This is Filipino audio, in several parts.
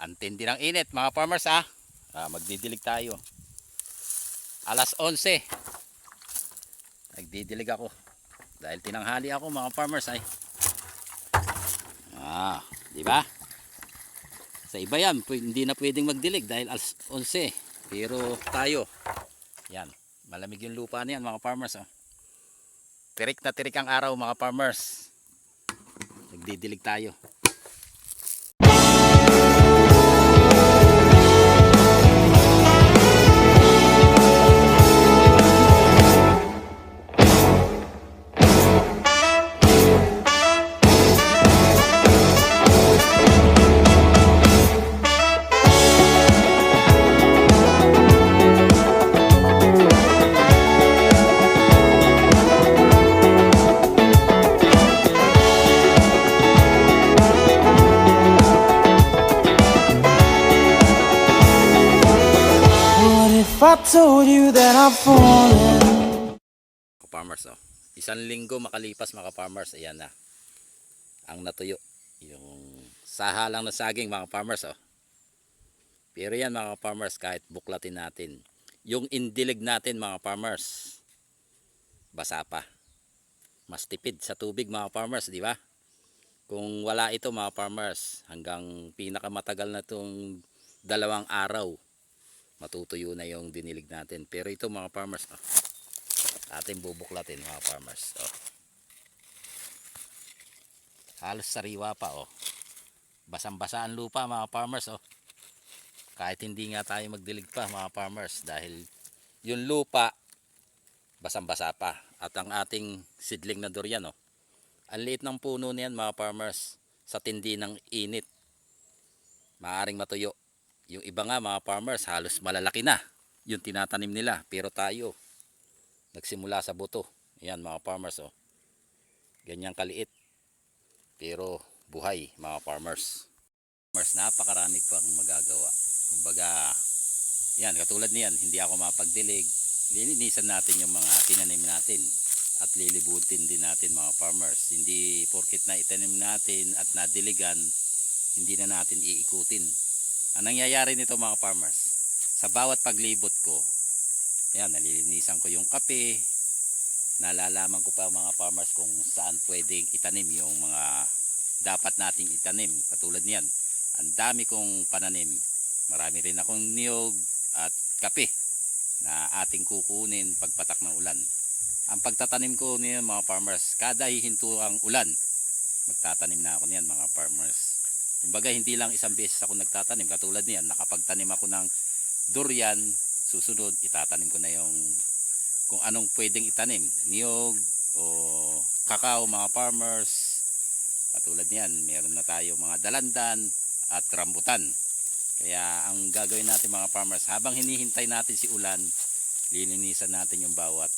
Antindi ng init mga farmers ah. ah magdidilig tayo. Alas 11. Nagdidilig ako. Dahil tinanghali ako mga farmers ay. Ah, di ba? Sa iba yan, hindi na pwedeng magdilig dahil alas 11. Pero tayo, yan, malamig yung lupa niyan mga farmers. Oh. Tirik na tirik ang araw mga farmers. Nagdidilig tayo. Told you that falling? Mga farmers oh. Isang linggo makalipas mga farmers, ayan na. Ang natuyo, yung saha lang ng saging mga farmers oh. Pero yan mga farmers, kahit buklatin natin, yung indilig natin mga farmers, basa pa. Mas tipid sa tubig mga farmers, di ba? Kung wala ito mga farmers, hanggang pinakamatagal na itong dalawang araw, matutuyo na yung dinilig natin. Pero ito mga farmers, oh, ating bubuklatin mga farmers. Oh. Halos sariwa pa oh. Basang-basa ang lupa mga farmers oh. Kahit hindi nga tayo magdilig pa mga farmers dahil yung lupa basang-basa pa at ang ating sidling na durian oh. Ang liit ng puno niyan mga farmers sa tindi ng init. Maaring matuyo. Yung iba nga mga farmers halos malalaki na yung tinatanim nila pero tayo nagsimula sa buto. Ayan mga farmers oh. Ganyan kaliit. Pero buhay mga farmers. Farmers napakarami pang magagawa. Kumbaga, yan katulad niyan, hindi ako mapagdilig. Lilinisan natin yung mga tinanim natin at lilibutin din natin mga farmers. Hindi porkit na itanim natin at nadiligan, hindi na natin iikutin. Ang nangyayari nito mga farmers, sa bawat paglibot ko, Ayan, nalilinisan ko yung kape. Nalalaman ko pa mga farmers kung saan pwedeng itanim yung mga dapat nating itanim. Katulad niyan, ang dami kong pananim. Marami rin akong niyog at kape na ating kukunin pagpatak ng ulan. Ang pagtatanim ko niyan mga farmers, kada hihinto ang ulan, magtatanim na ako niyan mga farmers. Kumbaga hindi lang isang beses ako nagtatanim. Katulad niyan, nakapagtanim ako ng durian, susunod itatanim ko na yung kung anong pwedeng itanim. Niyog o kakao mga farmers. Katulad niyan meron na tayo mga dalandan at rambutan. Kaya ang gagawin natin mga farmers habang hinihintay natin si ulan lilinisan natin yung bawat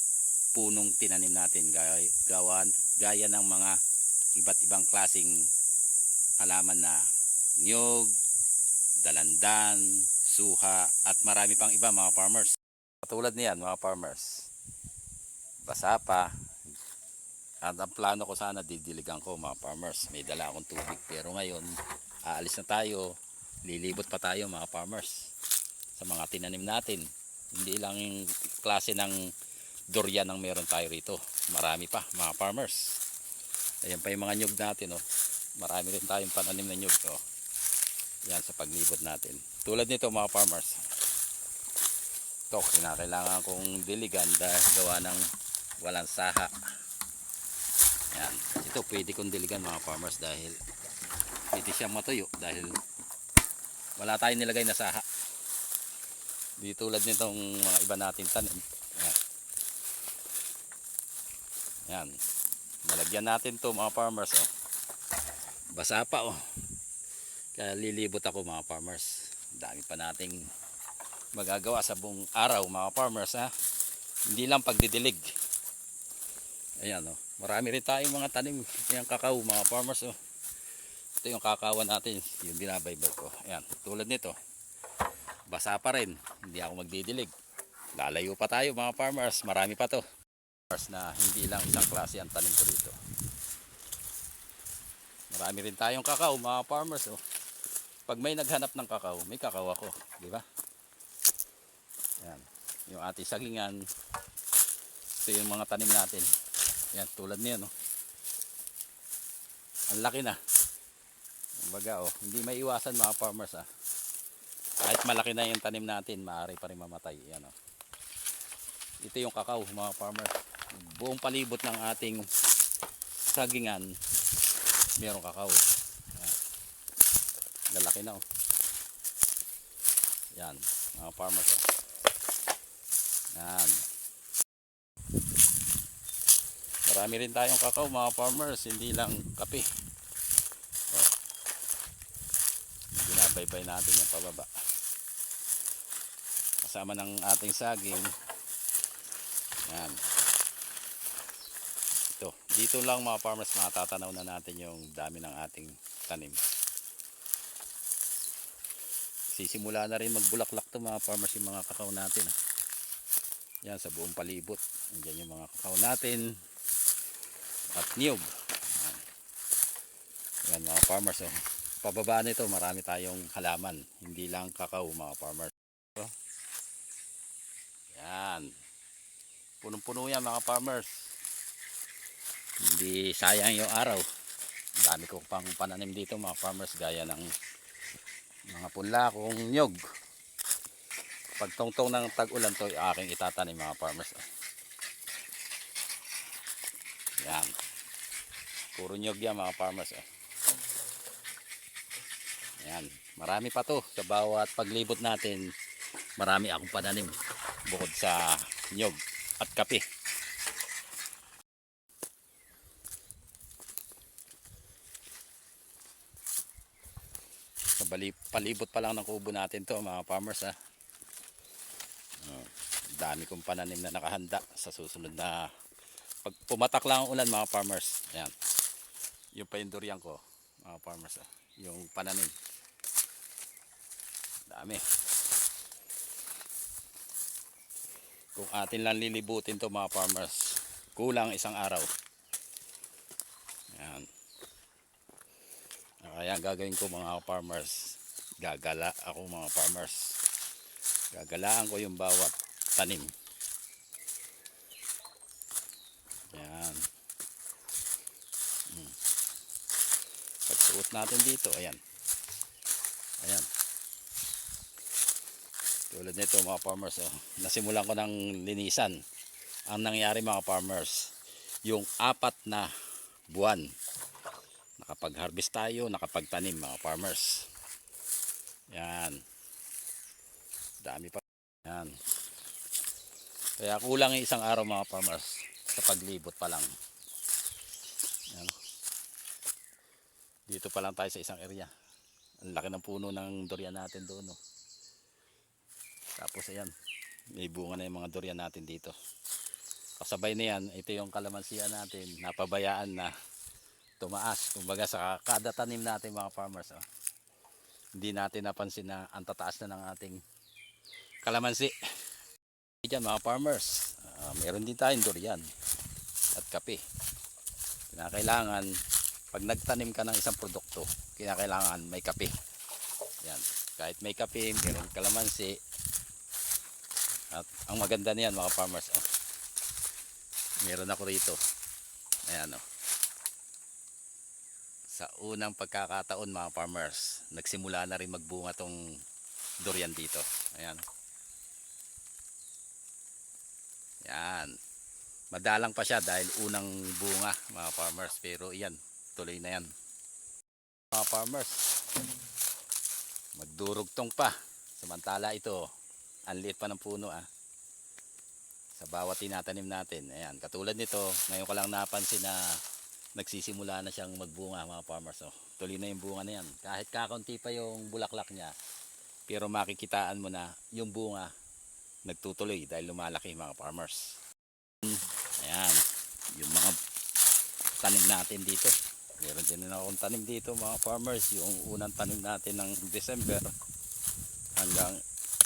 punong tinanim natin. Gaya, gawa, gaya ng mga iba't ibang klasing halaman na niyog dalandan suha at marami pang iba mga farmers. Katulad niyan mga farmers. Basa pa. At ang plano ko sana didiligan ko mga farmers. May dala akong tubig pero ngayon aalis na tayo. Lilibot pa tayo mga farmers. Sa mga tinanim natin. Hindi lang yung klase ng durian ang meron tayo rito. Marami pa mga farmers. Ayan pa yung mga nyug natin. Oh. Marami rin tayong pananim na nyug. Oh. Yan sa paglibot natin. Tulad nito mga farmers. Ito, kinakailangan kong diligan dahil gawa ng walang saha. Yan. Ito pwede kong diligan mga farmers dahil pwede siyang matuyo dahil wala tayong nilagay na saha. Di tulad nitong mga iba natin tanim. Yan. Yan. Nalagyan natin to mga farmers. Oh. Basa pa oh. Kaya lilibot ako mga farmers. Dami pa nating magagawa sa buong araw mga farmers ha. Hindi lang pagdidilig. Ayan oh. Marami rin tayong mga tanim. Ayan kakao mga farmers oh. Ito yung kakawan natin. Yung binabaybay ko. Ayan. Tulad nito. Basa pa rin. Hindi ako magdidilig. Lalayo pa tayo mga farmers. Marami pa to. Farmers na hindi lang isang klase ang tanim ko dito. Marami rin tayong kakao mga farmers oh. Pag may naghanap ng kakao, may kakao ako. Di ba? Yan. Yung ating sagingan. Ito yung mga tanim natin. Yan, tulad niya, no? Ang laki na. Kumbaga, oh, hindi may iwasan mga farmers, ah. Kahit malaki na yung tanim natin, maaari pa rin mamatay. Yan, oh. Ito yung kakao, mga farmers. Buong palibot ng ating sagingan, merong kakao. Yan. Lalaki na, oh. Yan, mga farmers, oh. Yan. Marami rin tayong kakao mga farmers, hindi lang kape. Oh. Binabaybay natin yung pababa. Kasama ng ating saging. Yan. Ito, dito lang mga farmers matatanaw na natin yung dami ng ating tanim. Sisimula na rin magbulaklak to mga farmers yung mga kakao natin. ah. Yan sa buong palibot. Andiyan yung mga kakao natin at niyog. Yan. Mga farmers. Oh. Pababa nito marami tayong halaman. Hindi lang kakao mga farmers. Yan. Punong-puno yan mga farmers. Hindi sayang yung araw. Ang dami ko pang pananim dito mga farmers gaya ng mga punla kong niyog. Pag tungtong ng tag-ulan to, aking itatanim mga farmers. Yan. Puro nyog yan mga farmers. Eh. Yan. Marami pa to. Sa bawat paglibot natin, marami akong pananim. Bukod sa nyog at kape. Bali, palibot pa lang ng kubo natin to mga farmers ha. Oh, dami kong pananim na nakahanda sa susunod na pag pumatak lang ang ulan mga farmers. Ayan. Yung pa yung durian ko mga farmers ah. yung pananim. Dami. Kung atin lang lilibutin to mga farmers kulang isang araw kaya ang gagawin ko mga farmers gagala ako mga farmers gagalaan ko yung bawat tanim Yan. Hmm. Pagsuot natin dito, ayan. Ayan. Tulad nito mga farmers, oh. nasimulan ko ng linisan. Ang nangyari mga farmers, yung apat na buwan, nakapag-harvest tayo, nakapagtanim mga farmers. Yan. Dami pa. Yan. Kaya kulang isang araw mga farmers sa paglibot pa lang. Yan. Dito pa lang tayo sa isang area. Ang laki ng puno ng durian natin doon. No? Tapos ayan, may bunga na yung mga durian natin dito. Kasabay na yan, ito yung kalamansiya natin, napabayaan na tumaas. Kumbaga sa kada tanim natin mga farmers, oh, hindi natin napansin na ang tataas na ng ating kalamansi. Diyan mga farmers, ah, meron din tayong durian at kape. Kinakailangan, pag nagtanim ka ng isang produkto, kinakailangan may kape. Yan. Kahit may kape, meron kalamansi. At ang maganda niyan mga farmers, oh, meron ako rito. Ayan oh. Sa unang pagkakataon mga farmers, nagsimula na rin magbunga tong durian dito. Ayan. Yan. Madalang pa siya dahil unang bunga mga farmers. Pero yan, tuloy na yan. Mga farmers, magdurugtong pa. Samantala ito, ang liit pa ng puno ah. Sa bawat tinatanim natin. Ayan, katulad nito, ngayon ko lang napansin na nagsisimula na siyang magbunga mga farmers. Oh. Tuloy na yung bunga na yan. Kahit kakaunti pa yung bulaklak niya, pero makikitaan mo na yung bunga nagtutuloy dahil lumalaki mga farmers. Ayan, yung mga tanim natin dito. Meron din na akong tanim dito mga farmers. Yung unang tanim natin ng December hanggang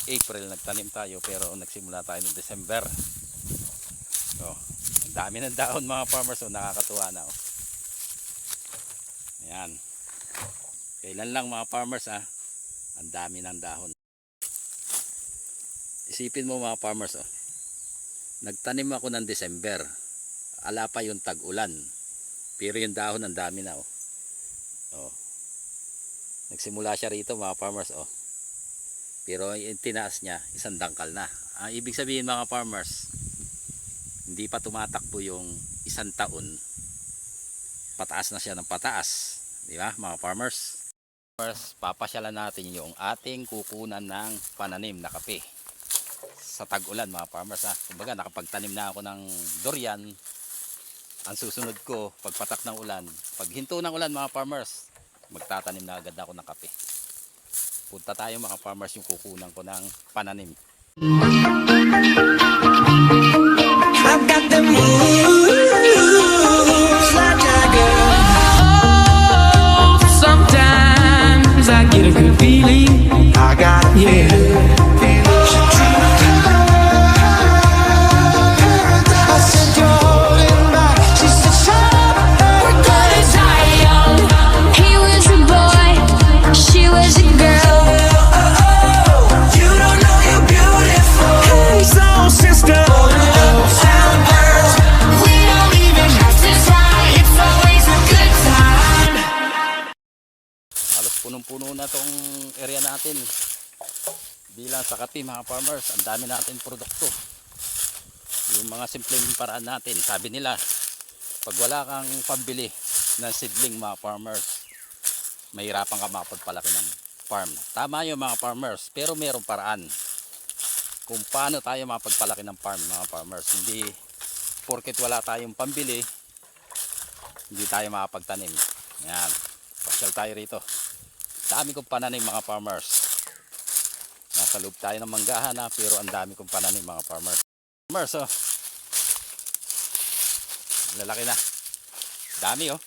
April nagtanim tayo pero nagsimula tayo ng December. So, ang dami ng dahon mga farmers. So, nakakatuwa na. Oh. Ayan. Kailan lang mga farmers ah, Ang dami ng dahon. Isipin mo mga farmers, oh. Nagtanim ako ng December. Ala pa yung tag-ulan. Pero yung dahon ang dami na, oh. oh. Nagsimula siya rito mga farmers, oh. Pero yung tinaas niya, isang dangkal na. Ang ibig sabihin mga farmers, hindi pa tumatakbo yung isang taon. Pataas na siya ng pataas. Di ba mga farmers? Farmers, papasyalan natin yung ating kukunan ng pananim na kape. Sa tag-ulan mga farmers ha. Kumbaga nakapagtanim na ako ng durian. Ang susunod ko, pagpatak ng ulan, pag hinto ng ulan mga farmers, magtatanim na agad ako ng kape. Punta tayo mga farmers yung kukunan ko ng pananim. I've Kape mga farmers, ang dami natin produkto. Yung mga simpleng paraan natin, sabi nila, pag wala kang pambili ng seedling mga farmers, mahirapan ka makapagpalaki ng farm. Tama yung mga farmers, pero mayroong paraan kung paano tayo mapagpalaki ng farm mga farmers. Hindi porket wala tayong pambili, hindi tayo makapagtanim. Yan, pasyal tayo rito dami kong pananim mga farmers nasa loob tayo ng manggahan na pero ang dami kong pananim mga farmers farmers oh lalaki na. Dami oh.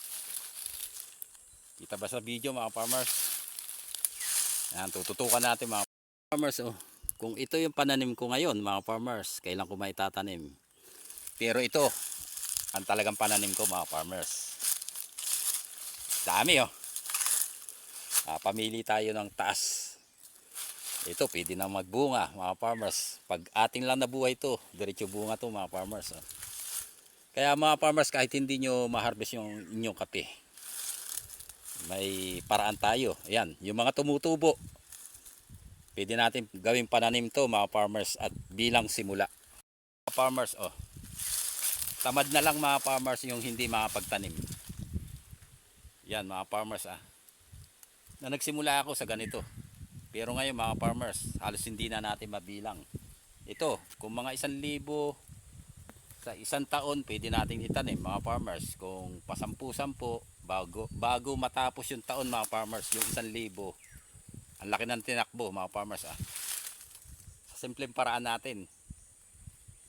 Kita ba sa video mga farmers yan tututukan natin mga farmers oh kung ito yung pananim ko ngayon mga farmers kailan ko may tatanim pero ito ang talagang pananim ko mga farmers dami oh. Ah, pamili tayo ng taas. Ito, pwede na magbunga, mga farmers. Pag ating lang nabuhay ito, diretso bunga to mga farmers. oh. Kaya mga farmers, kahit hindi nyo ma-harvest yung inyong kape, may paraan tayo. Ayan, yung mga tumutubo, pwede natin gawing pananim to mga farmers at bilang simula. Mga farmers, oh, tamad na lang mga farmers yung hindi makapagtanim. Yan mga farmers ah na nagsimula ako sa ganito. Pero ngayon mga farmers, halos hindi na natin mabilang. Ito, kung mga isang libo sa isang taon, pwede natin itanim mga farmers. Kung pasampu-sampu, bago, bago matapos yung taon mga farmers, yung isang libo, ang laki ng tinakbo mga farmers ah. Sa simpleng paraan natin,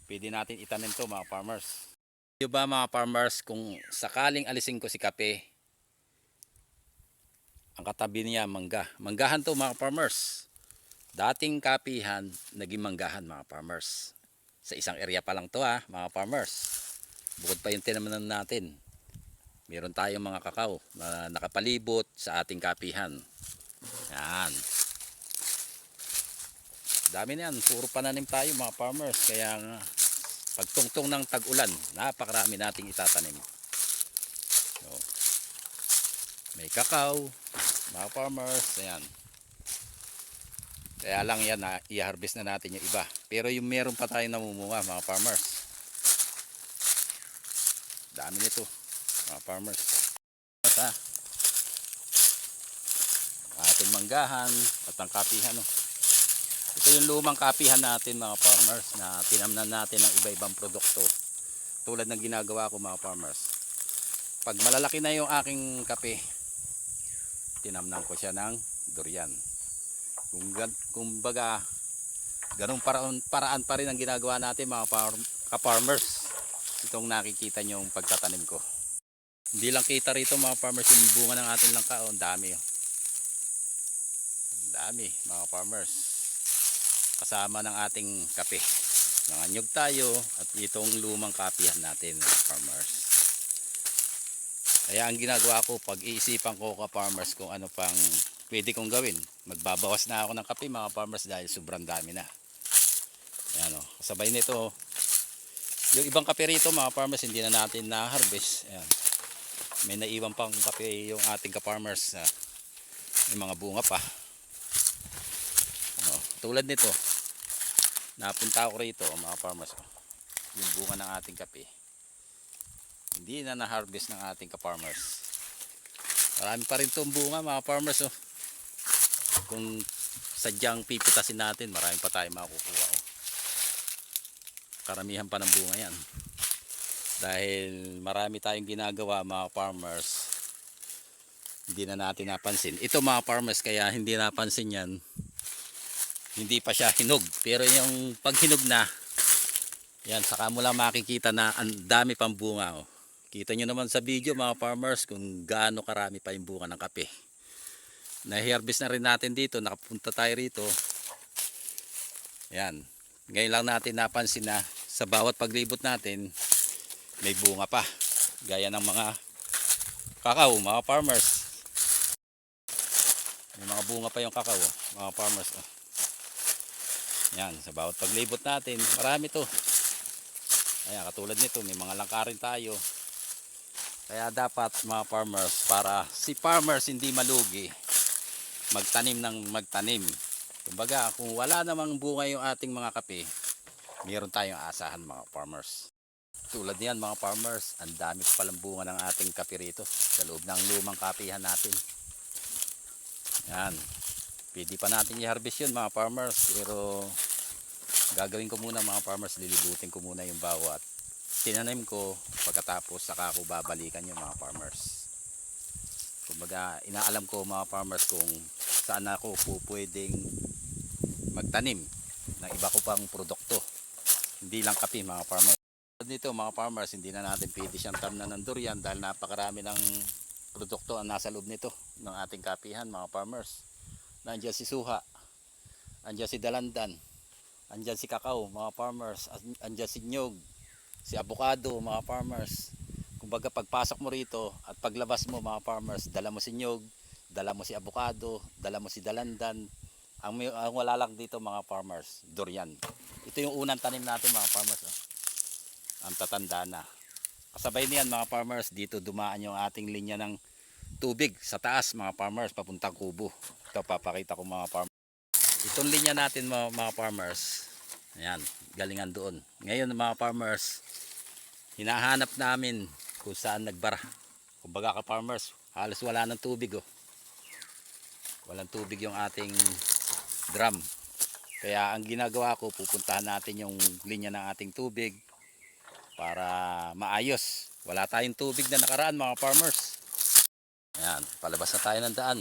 pwede natin itanim to mga farmers. Di ba mga farmers, kung sakaling alisin ko si kape, ang katabi niya mangga. Manggahan to mga farmers. Dating kapihan, naging manggahan mga farmers. Sa isang area pa lang to ha, mga farmers. Bukod pa yung tinaman natin. Meron tayong mga kakao na nakapalibot sa ating kapihan. Yan. Dami na yan. Puro pananim tayo mga farmers. Kaya pagtungtong ng tag-ulan, napakarami nating itatanim. So, may kakao, mga farmers, ayan. Kaya lang yan, na, i-harvest na natin yung iba. Pero yung meron pa tayong namumunga, mga farmers. Dami nito, mga farmers. Ha? Ating manggahan at ang kapihan. Oh. Ito yung lumang kapihan natin mga farmers na tinamnan natin ng iba-ibang produkto. Tulad ng ginagawa ko mga farmers. Pag malalaki na yung aking kape, tinamnan ko siya ng durian. Kung, gan- kung baga, ganong paraan, paraan pa rin ang ginagawa natin mga farm, ka-farmers. Itong nakikita nyo yung pagtatanim ko. Hindi lang kita rito mga farmers yung bunga ng ating langka. Oh, ang dami. Oh. Ang dami mga farmers. Kasama ng ating kape. Nanganyog tayo at itong lumang kapihan natin mga farmers. Kaya ang ginagawa ko, pag iisipan ko ka farmers kung ano pang pwede kong gawin. Magbabawas na ako ng kape mga farmers dahil sobrang dami na. Ayan o. Kasabay nito, yung ibang kape rito mga farmers hindi na natin na-harvest. Ayan. May naiwan pang kape yung ating ka-farmers. na may mga bunga pa. Ano, tulad nito. Napunta ako rito mga farmers. oh. Yung bunga ng ating kape. Hindi na na-harvest ng ating ka-farmers. Marami pa rin itong bunga mga farmers. Oh. Kung sadyang pipitasin natin, marami pa tayo makukuha. Oh. Karamihan pa ng bunga yan. Dahil marami tayong ginagawa mga farmers. Hindi na natin napansin. Ito mga farmers, kaya hindi napansin yan. Hindi pa siya hinog. Pero yung pag hinog na, yan, saka mo lang makikita na ang dami pang bunga. Oh. Kita nyo naman sa video mga farmers kung gaano karami pa yung bunga ng kape. Na-harvest na rin natin dito, nakapunta tayo rito. Yan. Ngayon lang natin napansin na sa bawat paglibot natin, may bunga pa. Gaya ng mga kakao, mga farmers. May mga bunga pa yung kakao, mga farmers. Oh. Yan, sa bawat paglibot natin, marami to. Ayan, katulad nito, may mga langkarin tayo. Kaya dapat mga farmers, para si farmers hindi malugi, magtanim ng magtanim. Kumbaga, kung wala namang bunga yung ating mga kape, meron tayong asahan mga farmers. Tulad niyan mga farmers, ang dami pa palang bunga ng ating kape rito sa loob ng lumang kapihan natin. Yan. Pwede pa natin i-harvest yun mga farmers, pero gagawin ko muna mga farmers, lilibutin ko muna yung bawat tinanim ko pagkatapos saka ako babalikan yung mga farmers. Kumbaga inaalam ko mga farmers kung saan ako po pwedeng magtanim ng iba ko pang produkto. Hindi lang kape mga farmers. Dito mga farmers hindi na natin pwede siyang tamnan ng durian dahil napakarami ng produkto ang nasa loob nito ng ating kapihan mga farmers. Nandiyan si suha andyan si dalandan andyan si kakao mga farmers andyan si nyog si avocado mga farmers. Kumbaga pagpasok mo rito at paglabas mo mga farmers dala mo si nyog dala mo si avocado dala mo si dalandan. Ang, ang wala lang dito mga farmers durian. Ito yung unang tanim natin mga farmers oh. ang tatanda na. Kasabay niyan mga farmers dito dumaan yung ating linya ng tubig sa taas mga farmers papuntang kubo. Ito papakita ko mga farmers itong linya natin mga, mga farmers ayan galingan doon. Ngayon mga farmers hinahanap namin kung saan nagbara. Kumbaga ka farmers halos wala ng tubig oh. Walang tubig yung ating drum. Kaya ang ginagawa ko pupuntahan natin yung linya ng ating tubig para maayos. Wala tayong tubig na nakaraan mga farmers. Ayan palabas na tayo ng daan.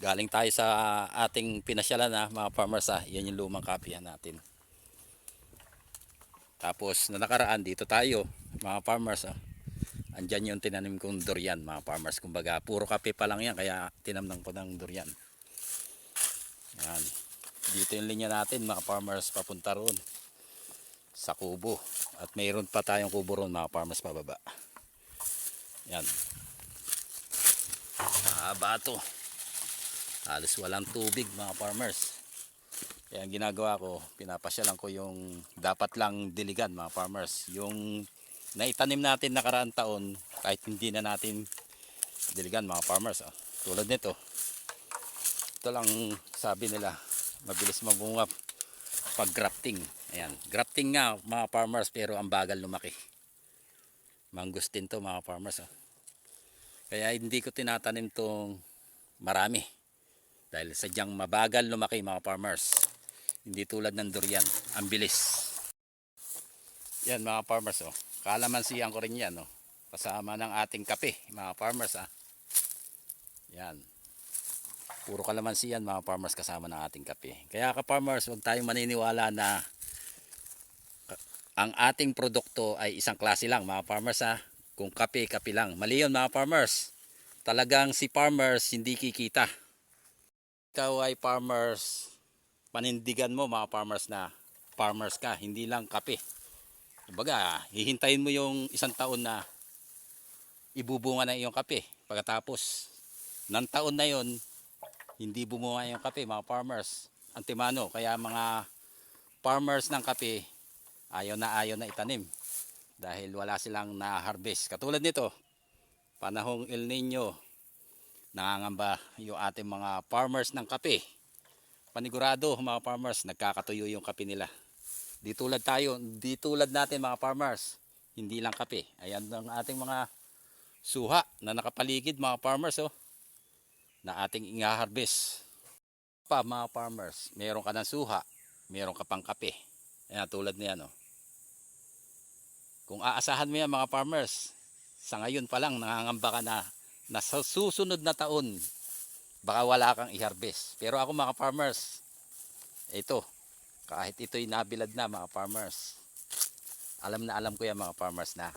Galing tayo sa ating pinasyalan na mga farmers ah. Yan yung lumang kapihan natin tapos na nakaraan dito tayo mga farmers ah. Andyan yung tinanim kong durian mga farmers. Kumbaga puro kape pa lang yan kaya tinamnan ko ng durian. Yan. Dito yung linya natin mga farmers papunta roon. Sa kubo. At mayroon pa tayong kubo roon mga farmers pababa. Yan. Haba to. Halos walang tubig mga farmers. Kaya ang ginagawa ko, pinapasyalan ko yung dapat lang diligan mga farmers. Yung naitanim natin nakaraan taon, kahit hindi na natin diligan mga farmers. Oh. Tulad nito. Ito lang sabi nila, mabilis mabunga pag grafting. Ayan, grafting nga mga farmers pero ang bagal lumaki. Mangustin to mga farmers. Oh. Kaya hindi ko tinatanim tong marami. Dahil sadyang mabagal lumaki mga farmers. Hindi tulad ng durian. Ang bilis. Yan mga farmers oh. Kalamansiyan ko rin yan oh. Kasama ng ating kape mga farmers ah. Yan. Puro kalamansi yan mga farmers kasama ng ating kape. Kaya ka farmers, huwag tayong maniniwala na ang ating produkto ay isang klase lang mga farmers ha. Kung kape, kape lang. Mali yun mga farmers. Talagang si farmers hindi kikita. Ikaw ay farmers, panindigan mo mga farmers na farmers ka, hindi lang kape. Kumbaga, hihintayin mo yung isang taon na ibubunga na iyong kape. Pagkatapos ng taon na yon, hindi bumunga yung kape mga farmers. Antimano, kaya mga farmers ng kape ayaw na ayaw na itanim dahil wala silang na-harvest. Katulad nito, panahong El Nino, nangangamba yung ating mga farmers ng kape. Panigurado mga farmers, nagkakatuyo yung kape nila. Di tulad tayo, di tulad natin mga farmers, hindi lang kape. Ayan ang ating mga suha na nakapaligid mga farmers oh, na ating inga-harvest. Pa mga farmers, meron ka ng suha, meron ka pang kape. Ayan tulad niyan oh. Kung aasahan mo yan mga farmers, sa ngayon pa lang nangangamba ka na na sa susunod na taon baka wala kang i-harvest. Pero ako mga farmers, ito, kahit ito'y nabilad na mga farmers, alam na alam ko yan mga farmers na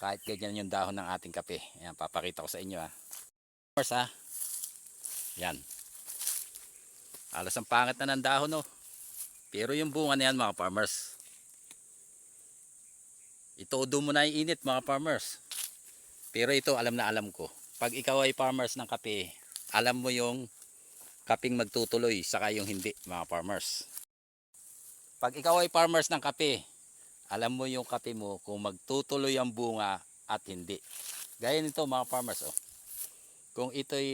kahit ganyan yung dahon ng ating kape. Ayan, papakita ko sa inyo ha. Farmers ha. Yan. Alas ang pangit na ng dahon no. Pero yung bunga na yan mga farmers. Itodo mo na yung init mga farmers. Pero ito alam na alam ko. Pag ikaw ay farmers ng kape, alam mo yung kaping magtutuloy saka yung hindi mga farmers. Pag ikaw ay farmers ng kape, alam mo yung kape mo kung magtutuloy ang bunga at hindi. Gaya nito mga farmers oh. Kung ito'y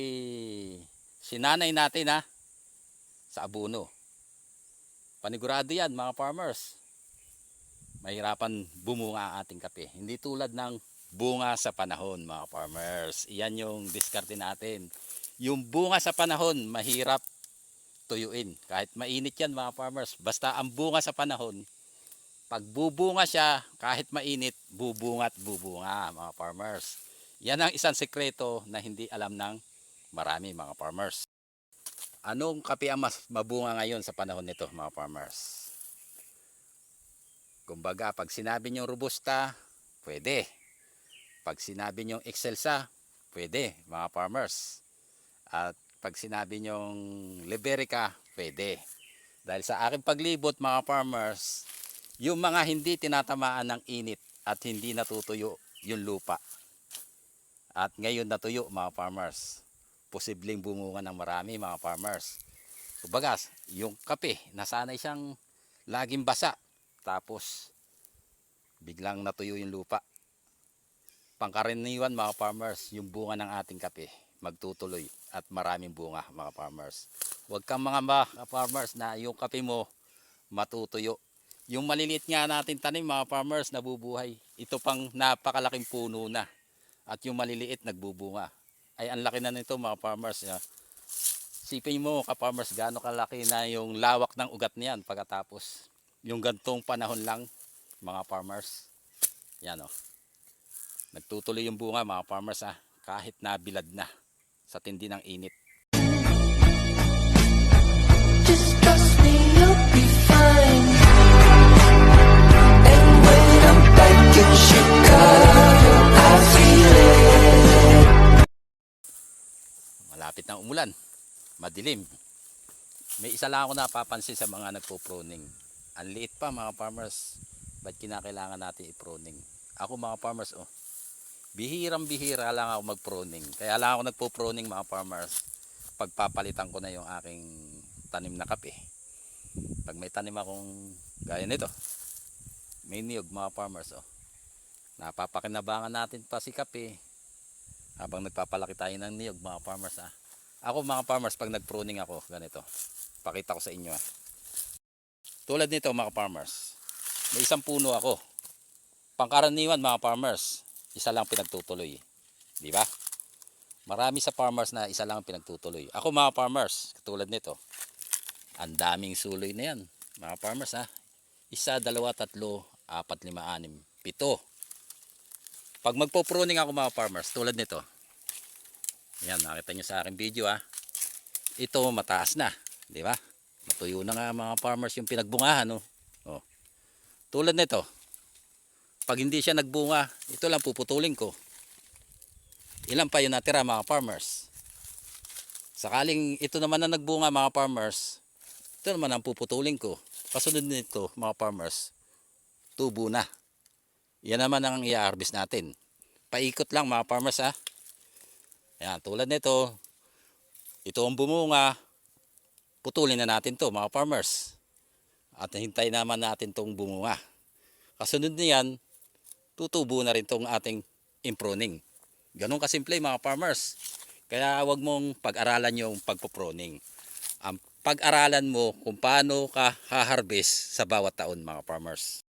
sinanay natin ha sa abuno. Panigurado yan mga farmers. Mahirapan bumunga ang ating kape. Hindi tulad ng bunga sa panahon mga farmers. Iyan yung diskarte natin. Yung bunga sa panahon mahirap tuyuin. Kahit mainit yan mga farmers. Basta ang bunga sa panahon, pag bubunga siya, kahit mainit, bubunga at bubunga mga farmers. Yan ang isang sekreto na hindi alam ng marami mga farmers. Anong kape ang mas mabunga ngayon sa panahon nito mga farmers? Kumbaga, pag sinabi nyo robusta, pwede. Pag sinabi nyo excelsa, pwede mga farmers. At pag sinabi nyo liberica, pwede. Dahil sa aking paglibot mga farmers, yung mga hindi tinatamaan ng init at hindi natutuyo yung lupa. At ngayon natuyo mga farmers. Posibleng bumunga ng marami mga farmers. Kumbaga, yung kape, nasanay siyang laging basa. Tapos, biglang natuyo yung lupa. Pangkaraniwan mga farmers, yung bunga ng ating kape, magtutuloy at maraming bunga mga farmers. Huwag kang mga mga farmers na yung kape mo matutuyo. Yung maliliit nga natin tanim mga farmers nabubuhay. Ito pang napakalaking puno na. At yung maliliit nagbubunga. Ay ang laki na nito mga farmers. ah. Sipin mo ka-farmers gaano kalaki na yung lawak ng ugat niyan pagkatapos yung gantong panahon lang mga farmers. Yan o. Nagtutuloy yung bunga mga farmers ha. Kahit nabilad na sa tindi ng init. Just trust me, you'll be fine. And when I'm back in Chicago, I feel it. Malapit ng umulan. Madilim. May isa lang ako napapansin sa mga nagpo-pruning. Ang liit pa mga farmers. Ba't kinakailangan natin i-pruning? Ako mga farmers, oh. Bihirang bihira lang ako mag-pruning. Kaya lang ako nagpo-pruning mga farmers. Pagpapalitan ko na yung aking tanim na kape. Pag may tanim akong gaya nito. May niyog mga farmers, oh. Napapakinabangan natin pa si kape habang nagpapalaki tayo ng niyog mga farmers ah. Ako mga farmers pag nag-pruning ako ganito. Pakita ko sa inyo ah. Tulad nito mga farmers. May isang puno ako. Pangkaraniwan mga farmers, isa lang pinagtutuloy. Di ba? Marami sa farmers na isa lang ang pinagtutuloy. Ako mga farmers, katulad nito. Ang daming suloy na yan. Mga farmers ha. Isa, dalawa, tatlo, apat, lima, anim, pito. Pag magpo-pruning ako mga farmers, tulad nito. Yan, nakita nyo sa aking video ha. Ito mataas na, di ba? Matuyo na nga mga farmers yung pinagbungahan, no? Oh. Tulad nito. Pag hindi siya nagbunga, ito lang puputulin ko. Ilan pa yung natira mga farmers? Sakaling ito naman na nagbunga mga farmers, ito naman ang puputulin ko. Kasunod nito mga farmers, tubo na. Yan naman ang i-harvest natin. Paikot lang mga farmers ha. Yan, tulad nito, ito ang bumunga, putulin na natin to mga farmers. At hintay naman natin tong bumunga. Kasunod niyan, tutubo na rin tong ating impruning. Ganun kasimple mga farmers. Kaya wag mong pag-aralan yung pagpo-pruning. Ang pag-aralan mo kung paano ka ha-harvest sa bawat taon mga farmers.